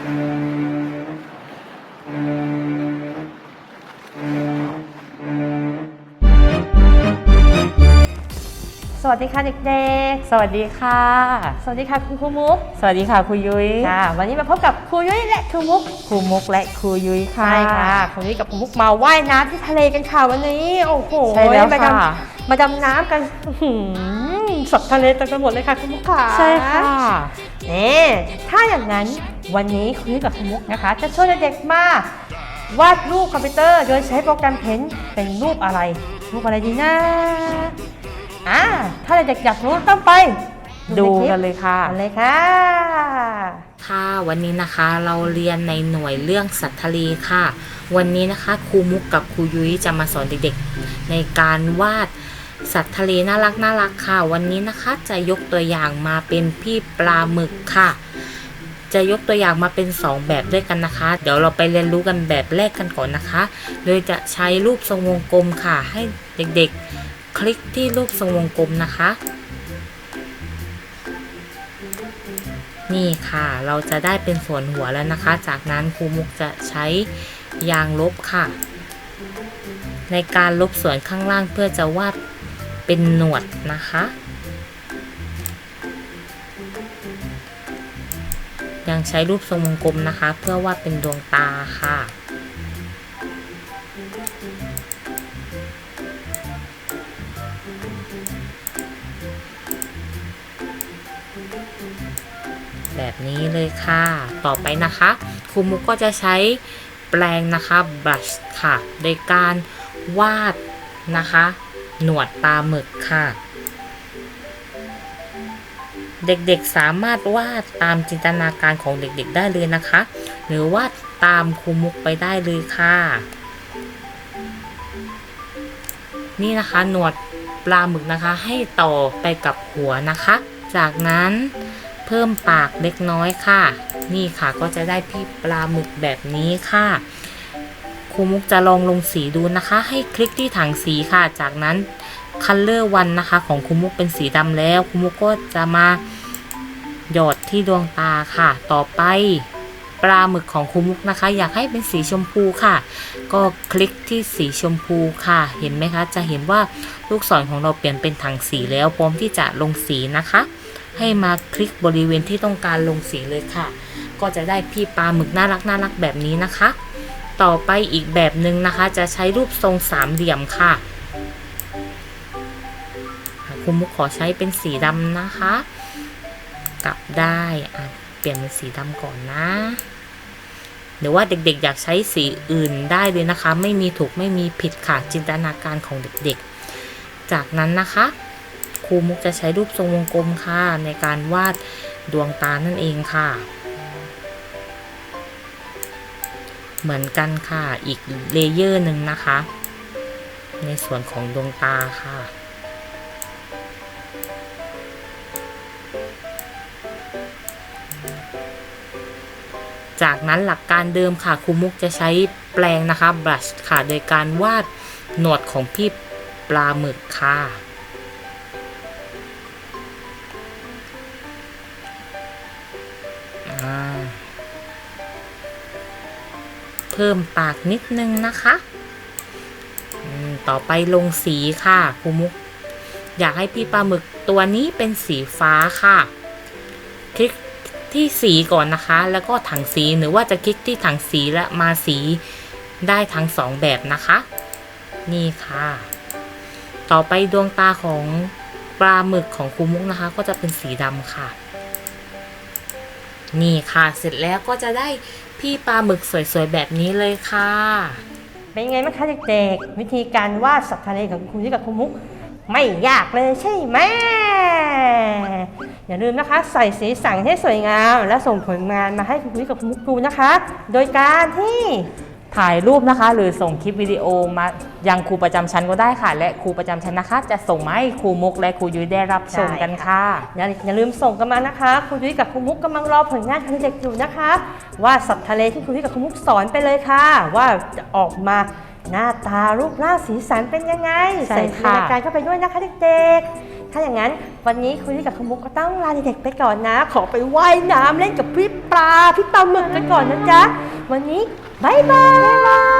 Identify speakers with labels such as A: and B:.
A: สวัสดีค่ะเด็ก
B: สวัสดีค่ะ
A: ๆ สวัสดีค่ะคุณครูมุก
B: สวัสดีค่ะครูยุ้ย
A: ค่ะ วันนี้มาพบกับครูยุ้ยและครูมุก
B: ครูมุกและครูยุ้ยค่ะ
A: ใช่ค่ะครูยุ้ยกับครูมุกมาว่ายน้ำที่ทะเลกันค่ะวันนี้ โอ้โห
B: ใช่แล้ว
A: มาด
B: ค่ะำ
A: มาดำน้ำกันอื้อหือ สดทะเลเต็มไปหมดเลยค่ะคุณมุกค่ะ
B: ใช่ค่ะ
A: นี่ถ้าอย่างนั้นวันนี้ครูยุ้ยกับครูมุกนะคะ จะช่วยเด็กๆมาวาดรูปคอมพิวเตอร์ โดยใช้โปรแกรมเพนเป็นรูปอะไรรูปอะไรดีนะอ่าถ้าเด็กๆอยากรู้ต้องไป
B: ดู
A: ในคลิป
B: กันเลยค่ะ
A: กันเลยค่ะ
C: ค่ะวันนี้นะคะเราเรียนในหน่วยเรื่องสัตว์ทะเลค่ะ วันนี้นะคะครูมุกกับครูยุ้ยจะมาสอนเด็กๆ ในการวาด สัตว์ทะเลน่ารักน่ารักค่ะ วันนี้นะคะจะยกตัวอย่างมาเป็นพี่ปลาหมึกค่ะ จะยกตัวอย่างมาเป็น 2 แบบด้วยกันนะคะ เดี๋ยวเราไปเรียนรู้กันแบบแรกกันก่อนนะคะ โดยจะใช้รูปทรงวงกลมค่ะ ให้เด็กๆ คลิกที่รูปทรงวงกลมนะคะ นี่ค่ะ เราจะได้เป็นส่วนหัวแล้วนะคะ จากนั้นครูมุกจะใช้ยางลบค่ะ ในการลบส่วนข้างล่างเพื่อจะวาด เป็นหนวดนะคะ ยังใช้รูปทรงวงกลมนะคะ เพื่อวาดเป็นดวงตาค่ะ แบบนี้เลยค่ะ ต่อไปนะคะครูมุกก็จะใช้แปรงนะคะ brush ค่ะ โดยการวาดนะคะ หนวดปลาหมึกค่ะ เด็กๆสามารถวาดตามจินตนาการของเด็กๆได้เลยนะคะ หรือวาดตามครูมุกไปได้เลยค่ะ นี่นะคะหนวดปลาหมึกนะคะให้ต่อไปกับหัวนะคะ จากนั้นเพิ่มปากเล็กน้อยค่ะ นี่ค่ะก็จะได้พี่ปลาหมึกแบบนี้ค่ะ ครูมุกจะลองลงสีดูนะคะ ให้คลิกที่ถังสีค่ะ จากนั้น Color วันนะคะ ของครูมุกเป็นสีดำแล้วครูมุกก็จะมาหยอดที่ดวงตาค่ะ ต่อไปปลาหมึกของครูมุกนะคะ อยากให้เป็นสีชมพูค่ะ ก็คลิกที่สีชมพูค่ะ เห็นไหมคะ จะเห็นว่าลูกศรของเราเปลี่ยนเป็นถังสีแล้วพร้อมที่จะลงสีนะคะ ให้มาคลิกบริเวณที่ต้องการลงสีเลยค่ะ ก็จะได้พี่ปลาหมึกน่ารักน่ารักแบบนี้นะคะ ต่อไปอีกแบบหนึ่งนะคะ จะใช้รูปทรงสามเหลี่ยมค่ะครูมุกขอใช้เป็นสีดำนะคะ กลับได้อะเปลี่ยนเป็นสีดำก่อนนะหรือว่าเด็กๆ อยากใช้สีอื่นได้เลยนะคะ ไม่มีถูกไม่มีผิดค่ะจินตนาการของเด็กๆ จากนั้นนะคะครูมุกจะใช้รูปทรงวงกลมค่ะในการวาดดวงตานั่นเองค่ะ เหมือนกันค่ะ อีกเลเยอร์หนึ่งนะคะ ในส่วนของดวงตาค่ะ จากนั้นหลักการเดิมค่ะครูมุกจะใช้แปรงนะคะ brush ค่ะ โดยการวาดหนวดของพี่ปลาหมึกค่ะ พิ่มปากนิดนึงนะคะต่อไปลงสีค่ะครูมุก อยากให้พี่ปลาหมึกตัวนี้เป็นสีฟ้าค่ะ คลิกที่สีก่อนนะคะ แล้วก็ถังสีหรือว่าจะคลิกที่ถังสีและมาสีได้ทั้งสองแบบนะคะ นี่ค่ะ ต่อไปดวงตาของปลาหมึกของครูมุกนะคะ ก็จะเป็นสีดำค่ะ นี่ค่ะ เสร็จแล้วก็จะได้พี่ปลาหมึกสวยๆแบบนี้เลยค่ะ
A: เป็นไงไหมคะเด็กๆวิธีการวาดสัตว์ทะเลของคุณที่กับคุณมุก ไม่ยากเลยใช่ไหมอย่าลืมนะคะ ใส่สีสันให้สวยงาม และส่งผลงานมาให้คุณยุ้ยกับคุณมุกดูนะคะ โดยการที่
B: ถ่ายรูปนะคะ หรือส่งคลิปวิดีโอมายังครูประจำชั้นก็ได้ค่ะ และครูประจำชั้นนะคะ จะส่งมาให้ครูมุกและครูยุ้ยได้รับชมกันค่ะ
A: อย่าอย่าลืมส่งกันมานะคะคุณยุ้ยกับคุณมุกกำลังรอผลงานของเด็กอยู่นะคะ ว่าสัตว์ทะเลที่คุณยุ้ยกับคุณมุกสอนไปเลยค่ะ ว่าจะออกมาหน้าตารูปร่างสีสันเป็นยังไง
B: ใช่
A: ใส่จินต
B: ค่ะ
A: นาการเข้าไปด้วยนะคะเด็กๆ ถ้าอย่างนั้นวันนี้คุณลี่กับคุณมุกก็ต้องลาเด็กๆไปก่อนนะ ขอไปว่ายน้ำเล่นกับพี่ปลาพี่ปลาหมึกกันก่อนนะจ๊ะวันนี้ บายบาย